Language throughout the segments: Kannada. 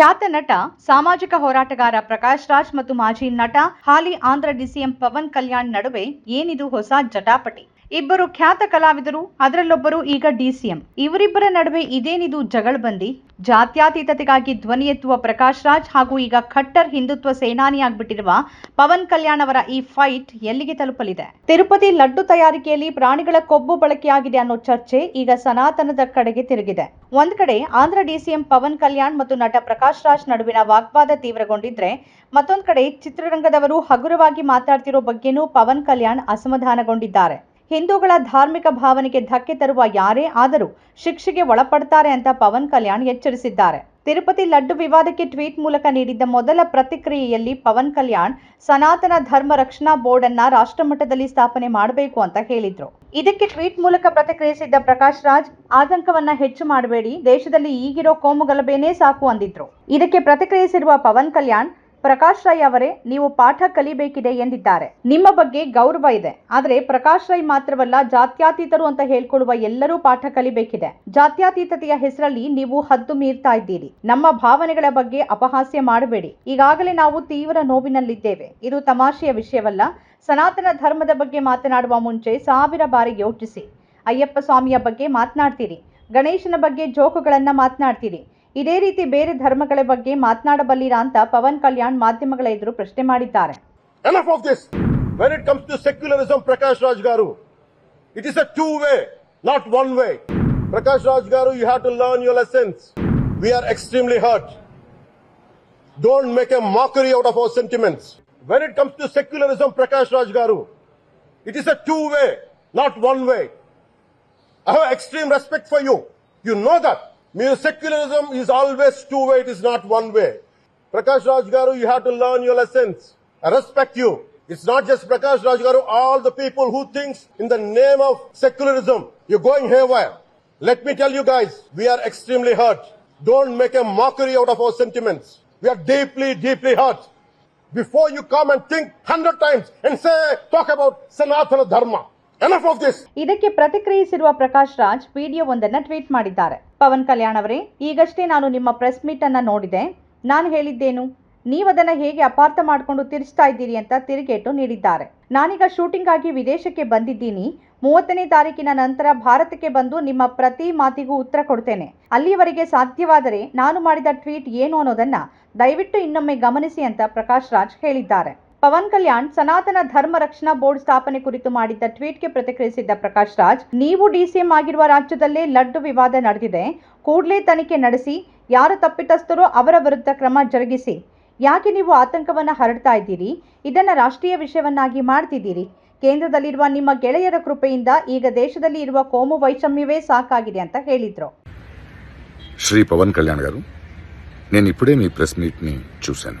ಖ್ಯಾತ ನಟ, ಸಾಮಾಜಿಕ ಹೋರಾಟಗಾರ ಪ್ರಕಾಶ್ ರಾಜ್ ಮತ್ತು ಮಾಜಿ ನಟ ಹಾಲಿ ಆಂಧ್ರ ಡಿಸಿಎಂ ಪವನ್ ಕಲ್ಯಾಣ್ ನಡುವೆ ಏನಿದು ಹೊಸ ಜಟಾಪಟಿ? ಇಬ್ಬರು ಖ್ಯಾತ ಕಲಾವಿದರು, ಅದರಲ್ಲೊಬ್ಬರು ಈಗ ಡಿಸಿಎಂ ಇವರಿಬ್ಬರ ನಡುವೆ ಇದೇನಿದು ಜಗಳಬಂದಿ? ಜಾತ್ಯಾತೀತತೆಗಾಗಿ ಧ್ವನಿ ಎತ್ತುವ ಪ್ರಕಾಶ್ ರಾಜ್ ಹಾಗೂ ಈಗ ಖಟ್ಟರ್ ಹಿಂದುತ್ವ ಸೇನಾನಿಯಾಗ್ಬಿಟ್ಟಿರುವ ಪವನ್ ಕಲ್ಯಾಣ್ ಅವರ ಈ ಫೈಟ್ ಎಲ್ಲಿಗೆ ತಲುಪಲಿದೆ? ತಿರುಪತಿ ಲಡ್ಡು ತಯಾರಿಕೆಯಲ್ಲಿ ಪ್ರಾಣಿಗಳ ಕೊಬ್ಬು ಬಳಕೆಯಾಗಿದೆ ಅನ್ನೋ ಚರ್ಚೆ ಈಗ ಸನಾತನದ ಕಡೆಗೆ ತಿರುಗಿದೆ. ಒಂದ್ ಕಡೆ ಆಂಧ್ರ ಡಿಸಿಎಂ ಪವನ್ ಕಲ್ಯಾಣ್ ಮತ್ತು ನಟ ಪ್ರಕಾಶ್ ರಾಜ್ ನಡುವಿನ ವಾಗ್ವಾದ ತೀವ್ರಗೊಂಡಿದ್ರೆ, ಮತ್ತೊಂದು ಕಡೆ ಚಿತ್ರರಂಗದವರು ಹಗುರವಾಗಿ ಮಾತಾಡ್ತಿರೋ ಬಗ್ಗೆನೂ ಪವನ್ ಕಲ್ಯಾಣ್ ಅಸಮಾಧಾನಗೊಂಡಿದ್ದಾರೆ. ಹಿಂದೂಗಳ ಧಾರ್ಮಿಕ ಭಾವನೆಗೆ ಧಕ್ಕೆ ತರುವ ಯಾರೇ ಆದರೂ ಶಿಕ್ಷೆಗೆ ಒಳಪಡ್ತಾರೆ ಅಂತ ಪವನ್ ಕಲ್ಯಾಣ್ ಎಚ್ಚರಿಸಿದ್ದಾರೆ. ತಿರುಪತಿ ಲಡ್ಡು ವಿವಾದಕ್ಕೆ ಟ್ವೀಟ್ ಮೂಲಕ ನೀಡಿದ್ದ ಮೊದಲ ಪ್ರತಿಕ್ರಿಯೆಯಲ್ಲಿ ಪವನ್ ಕಲ್ಯಾಣ್, ಸನಾತನ ಧರ್ಮ ರಕ್ಷಣಾ ಬೋರ್ಡ್ ಅನ್ನ ರಾಷ್ಟ್ರಮಟ್ಟದಲ್ಲಿ ಸ್ಥಾಪನೆ ಮಾಡಬೇಕು ಅಂತ ಹೇಳಿದ್ರು. ಇದಕ್ಕೆ ಟ್ವೀಟ್ ಮೂಲಕ ಪ್ರತಿಕ್ರಿಯಿಸಿದ್ದ ಪ್ರಕಾಶ್ ರಾಜ್, ಆತಂಕವನ್ನ ಹೆಚ್ಚು ಮಾಡಬೇಡಿ, ದೇಶದಲ್ಲಿ ಈಗಿರೋ ಕೋಮುಗಲಭೆನೇ ಸಾಕು ಅಂದಿದ್ರು. ಇದಕ್ಕೆ ಪ್ರತಿಕ್ರಿಯಿಸಿರುವ ಪವನ್ ಕಲ್ಯಾಣ್ ಪ್ರಕಾಶ್ ರೈ ಅವರೇ, ನೀವು ಪಾಠ ಕಲಿಬೇಕಿದೆ ಎಂದಿದ್ದಾರೆ. ನಿಮ್ಮ ಬಗ್ಗೆ ಗೌರವ ಇದೆ. ಆದರೆ ಪ್ರಕಾಶ್ ರೈ ಮಾತ್ರವಲ್ಲ, ಜಾತ್ಯಾತೀತರು ಅಂತ ಹೇಳ್ಕೊಳ್ಳುವ ಎಲ್ಲರೂ ಪಾಠ ಕಲಿಬೇಕಿದೆ. ಜಾತ್ಯಾತೀತತೆಯ ಹೆಸರಲ್ಲಿ ನೀವು ಹದ್ದು ಮೀರ್ತಾ ಇದ್ದೀರಿ. ನಮ್ಮ ಭಾವನೆಗಳ ಬಗ್ಗೆ ಅಪಹಾಸ್ಯ ಮಾಡಬೇಡಿ. ಈಗಾಗಲೇ ನಾವು ತೀವ್ರ ನೋವಿನಲ್ಲಿದ್ದೇವೆ. ಇದು ತಮಾಷೆಯ ವಿಷಯವಲ್ಲ. ಸನಾತನ ಧರ್ಮದ ಬಗ್ಗೆ ಮಾತನಾಡುವ ಮುಂಚೆ ಸಾವಿರ ಬಾರಿ ಯೋಚಿಸಿ. ಅಯ್ಯಪ್ಪ ಸ್ವಾಮಿಯ ಬಗ್ಗೆ ಮಾತನಾಡ್ತೀರಿ. ಗಣೇಶನ ಬಗ್ಗೆ ಜೋಕುಗಳನ್ನ ಮಾತನಾಡ್ತೀರಿ. ಇದೇ ರೀತಿ ಬೇರೆ ಧರ್ಮಗಳ ಬಗ್ಗೆ ಮಾತನಾಡಬಲ್ಲಿರಾ ಅಂತ ಪವನ್ ಕಲ್ಯಾಣ್ ಮಾಧ್ಯಮಗಳ ಎದುರು ಪ್ರಶ್ನೆ ಮಾಡಿದ್ದಾರೆ. When it comes to secularism, Prakash Raj Garu, it is a two-way, not one way. Prakash Raj Garu, you have to learn your lessons. We are extremely hurt. Don't make a mockery out of our sentiments. When it comes to secularism, Prakash Raj Garu, it is a two-way, not one way. I have extreme respect for you. You know that. Secularism is always two-way, it is not one way. Prakash Raj Garu, you have to learn your lessons. I respect you. It's not just Prakash Raj Garu, all the people who thinks in the name of secularism, you're going haywire. Let me tell you guys, we are extremely hurt. Don't make a mockery out of our sentiments. We are deeply, deeply hurt. Before you come and think hundred times and say, talk about Sanatana Dharma. ಇದಕ್ಕೆ ಪ್ರತಿಕ್ರಿಯಿಸಿರುವ ಪ್ರಕಾಶ್ ರಾಜ್ ವಿಡಿಯೋ ಒಂದನ್ನ ಟ್ವೀಟ್ ಮಾಡಿದ್ದಾರೆ. ಪವನ್ ಕಲ್ಯಾಣ್ ಅವರೇ, ಈಗಷ್ಟೇ ನಾನು ನಿಮ್ಮ ಪ್ರೆಸ್ ಮೀಟ್ ಅನ್ನ ನೋಡಿದೆ. ನಾನು ಹೇಳಿದ್ದೇನು? ನೀವದನ್ನ ಹೇಗೆ ಅಪಾರ್ಥ ಮಾಡಿಕೊಂಡು ತಿರುಚ್ತಾ ಇದ್ದೀರಿ ಅಂತ ತಿರುಗೇಟು ನೀಡಿದ್ದಾರೆ. ನಾನೀಗ ಶೂಟಿಂಗ್ ಆಗಿ ವಿದೇಶಕ್ಕೆ ಬಂದಿದ್ದೀನಿ. ಮೂವತ್ತನೇ ತಾರೀಕಿನ ನಂತರ ಭಾರತಕ್ಕೆ ಬಂದು ನಿಮ್ಮ ಪ್ರತಿ ಮಾತಿಗೂ ಉತ್ತರ ಕೊಡ್ತೇನೆ. ಅಲ್ಲಿಯವರೆಗೆ ಸಾಧ್ಯವಾದರೆ ನಾನು ಮಾಡಿದ ಟ್ವೀಟ್ ಏನು ಅನ್ನೋದನ್ನ ದಯವಿಟ್ಟು ಇನ್ನೊಮ್ಮೆ ಗಮನಿಸಿ ಅಂತ ಪ್ರಕಾಶ್ ರಾಜ್ ಹೇಳಿದ್ದಾರೆ. ಪವನ್ ಕಲ್ಯಾಣ್ ಸನಾತನ ಧರ್ಮ ರಕ್ಷಣಾ ಬೋರ್ಡ್ ಸ್ಥಾಪನೆ ಕುರಿತು ಮಾಡಿದ್ದ ಟ್ವೀಟ್ಗೆ ಪ್ರತಿಕ್ರಿಯಿಸಿದ್ದ ಪ್ರಕಾಶ್ ರಾಜ್, ನೀವು ಡಿಸಿಎಂ ಆಗಿರುವ ರಾಜ್ಯದಲ್ಲೇ ಲಡ್ಡು ವಿವಾದ ನಡೆದಿದೆ. ಕೂಡಲೇ ತನಿಖೆ ನಡೆಸಿ, ಯಾರು ತಪ್ಪಿತಸ್ಥರೋ ಅವರ ವಿರುದ್ಧ ಕ್ರಮ ಜರುಗಿಸಿ. ಯಾಕೆ ನೀವು ಆತಂಕವನ್ನು ಹರಡ್ತಾ ಇದ್ದೀರಿ? ಇದನ್ನು ರಾಷ್ಟ್ರೀಯ ವಿಷಯವನ್ನಾಗಿ ಮಾಡ್ತಿದ್ದೀರಿ. ಕೇಂದ್ರದಲ್ಲಿರುವ ನಿಮ್ಮ ಗೆಳೆಯರ ಕೃಪೆಯಿಂದ ಈಗ ದೇಶದಲ್ಲಿ ಇರುವ ಕೋಮು ವೈಷಮ್ಯವೇ ಸಾಕಾಗಿದೆ ಅಂತ ಹೇಳಿದ್ರು. ಶ್ರೀ ಪವನ್ ಕಲ್ಯಾಣ್ ಗಾರು నేను ఇప్పుడే ಪ್ರೆಸ್ ಮೀಟ್ మీట్ని చూశాను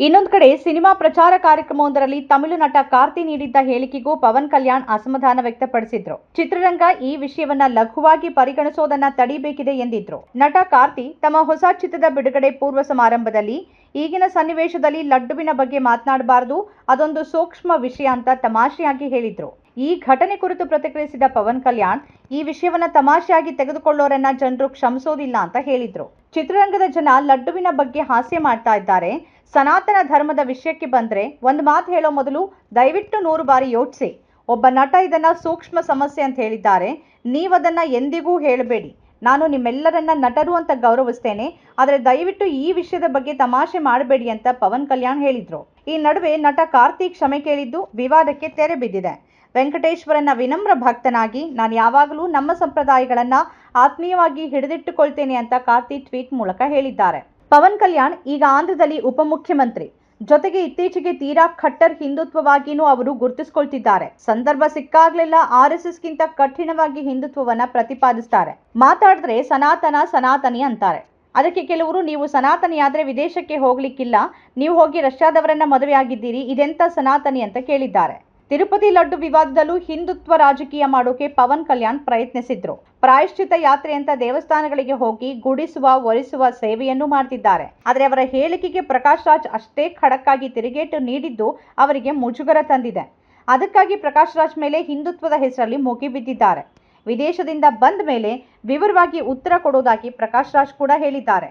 ಇನ್ನೊಂದು ಕಡೆ ಸಿನಿಮಾ ಪ್ರಚಾರ ಕಾರ್ಯಕ್ರಮವೊಂದರಲ್ಲಿ ತಮಿಳು ನಟ ಕಾರ್ತಿ ನೀಡಿದ್ದ ಹೇಳಿಕೆಗೂ ಪವನ್ ಕಲ್ಯಾಣ್ ಅಸಮಾಧಾನ ವ್ಯಕ್ತಪಡಿಸಿದ್ರು. ಚಿತ್ರರಂಗ ಈ ವಿಷಯವನ್ನ ಲಘುವಾಗಿ ಪರಿಗಣಿಸೋದನ್ನ ತಡಿಬೇಕಿದೆ ಎಂದಿದ್ರು. ನಟ ಕಾರ್ತಿ ತಮ್ಮ ಹೊಸ ಚಿತ್ರದ ಬಿಡುಗಡೆ ಪೂರ್ವ ಸಮಾರಂಭದಲ್ಲಿ ಈಗಿನ ಸನ್ನಿವೇಶದಲ್ಲಿ ಲಡ್ಡುವಿನ ಬಗ್ಗೆ ಮಾತನಾಡಬಾರದು, ಅದೊಂದು ಸೂಕ್ಷ್ಮ ವಿಷಯ ಅಂತ ತಮಾಷೆಯಾಗಿ ಹೇಳಿದ್ರು. ಈ ಘಟನೆ ಕುರಿತು ಪ್ರತಿಕ್ರಿಯಿಸಿದ ಪವನ್ ಕಲ್ಯಾಣ್, ಈ ವಿಷಯವನ್ನ ತಮಾಷೆಯಾಗಿ ತೆಗೆದುಕೊಳ್ಳೋರನ್ನ ಜನರು ಕ್ಷಮಿಸೋದಿಲ್ಲ ಅಂತ ಹೇಳಿದ್ರು. ಚಿತ್ರರಂಗದ ಜನ ಲಡ್ಡುವಿನ ಬಗ್ಗೆ ಹಾಸ್ಯ ಮಾಡ್ತಾ ಇದ್ದಾರೆ ಸನಾತನ ಧರ್ಮದ ವಿಷಯಕ್ಕೆ ಬಂದ್ರೆ ಒಂದು ಮಾತು ಹೇಳೋ ಮೊದಲು ದಯವಿಟ್ಟು ನೂರು ಬಾರಿ ಯೋಚಿಸಿ. ಒಬ್ಬ ನಟ ಇದನ್ನ ಸೂಕ್ಷ್ಮ ಸಮಸ್ಯೆ ಅಂತ ಹೇಳಿದ್ದಾರೆ. ನೀವದನ್ನ ಎಂದಿಗೂ ಹೇಳಬೇಡಿ. ನಾನು ನಿಮ್ಮೆಲ್ಲರನ್ನ ನಟರು ಅಂತ ಗೌರವಿಸ್ತೇನೆ. ಆದರೆ ದಯವಿಟ್ಟು ಈ ವಿಷಯದ ಬಗ್ಗೆ ತಮಾಷೆ ಮಾಡಬೇಡಿ ಅಂತ ಪವನ್ ಕಲ್ಯಾಣ್ ಹೇಳಿದ್ರು. ಈ ನಡುವೆ ನಟ ಕಾರ್ತಿಕ್ ಕ್ಷಮೆ ಕೇಳಿದ್ದು ವಿವಾದಕ್ಕೆ ತೆರೆ ಬಿದ್ದಿದೆ. ವೆಂಕಟೇಶ್ವರನ ವಿನಮ್ರ ಭಕ್ತನಾಗಿ ನಾನು ಯಾವಾಗಲೂ ನಮ್ಮ ಸಂಪ್ರದಾಯಗಳನ್ನು ಆತ್ಮೀಯವಾಗಿ ಹಿಡಿದಿಟ್ಟುಕೊಳ್ತೇನೆ ಅಂತ ಕಾರ್ತಿ ಟ್ವೀಟ್ ಮೂಲಕ ಹೇಳಿದ್ದಾರೆ. ಪವನ್ ಕಲ್ಯಾಣ್ ಈಗ ಆಂಧ್ರದಲ್ಲಿ ಉಪಮುಖ್ಯಮಂತ್ರಿ. ಜೊತೆಗೆ ಇತ್ತೀಚೆಗೆ ತೀರಾ ಖಟ್ಟರ್ ಹಿಂದುತ್ವವಾಗಿನೂ ಅವರು ಗುರುತಿಸಿಕೊಳ್ತಿದ್ದಾರೆ. ಸಂದರ್ಭ ಸಿಕ್ಕಾಗ್ಲೆಲ್ಲ ಆರ್ ಎಸ್ ಎಸ್ಗಿಂತ ಕಠಿಣವಾಗಿ ಹಿಂದುತ್ವವನ್ನ ಪ್ರತಿಪಾದಿಸ್ತಾರೆ. ಮಾತಾಡಿದ್ರೆ ಸನಾತನ, ಸನಾತನಿ ಅಂತಾರೆ. ಅದಕ್ಕೆ ಕೆಲವರು, ನೀವು ಸನಾತನಿ ಸನಾತನಿಯಾದ್ರೆ ವಿದೇಶಕ್ಕೆ ಹೋಗ್ಲಿಕ್ಕಿಲ್ಲ. ನೀವು ಹೋಗಿ ರಷ್ಯಾದವರನ್ನ ಮದುವೆ ಆಗಿದ್ದೀರಿ ಇದೆಂತ ಸನಾತನಿ ಅಂತ ಕೇಳಿದ್ದಾರೆ. ತಿರುಪತಿ ಲಡ್ಡು ವಿವಾದದಲ್ಲೂ ಹಿಂದುತ್ವ ರಾಜಕೀಯ ಮಾಡೋಕೆ ಪವನ್ ಕಲ್ಯಾಣ್ ಪ್ರಯತ್ನಿಸಿದ್ರು. ಪ್ರಾಯಶ್ಚಿತ ಯಾತ್ರೆ ಅಂತ ದೇವಸ್ಥಾನಗಳಿಗೆ ಹೋಗಿ ಗುಡಿಸುವ, ಒರೆಸುವ ಸೇವೆಯನ್ನು ಮಾಡ್ತಿದ್ದಾರೆ. ಆದರೆ ಅವರ ಹೇಳಿಕೆಗೆ ಪ್ರಕಾಶ್ ರಾಜ್ ಅಷ್ಟೇ ಖಡಕ್ಕಾಗಿ ತಿರುಗೇಟು ನೀಡಿದ್ದು ಅವರಿಗೆ ಮುಜುಗರ ತಂದಿದೆ. ಅದಕ್ಕಾಗಿ ಪ್ರಕಾಶ್ ರಾಜ್ ಮೇಲೆ ಹಿಂದುತ್ವದ ಹೆಸರಲ್ಲಿ ಮುಗಿಬಿದ್ದಿದ್ದಾರೆ ವಿದೇಶದಿಂದ ಬಂದ ಮೇಲೆ ವಿವರವಾಗಿ ಉತ್ತರ ಕೊಡೋದಾಗಿ ಪ್ರಕಾಶ್ ರಾಜ್ ಕೂಡ ಹೇಳಿದ್ದಾರೆ.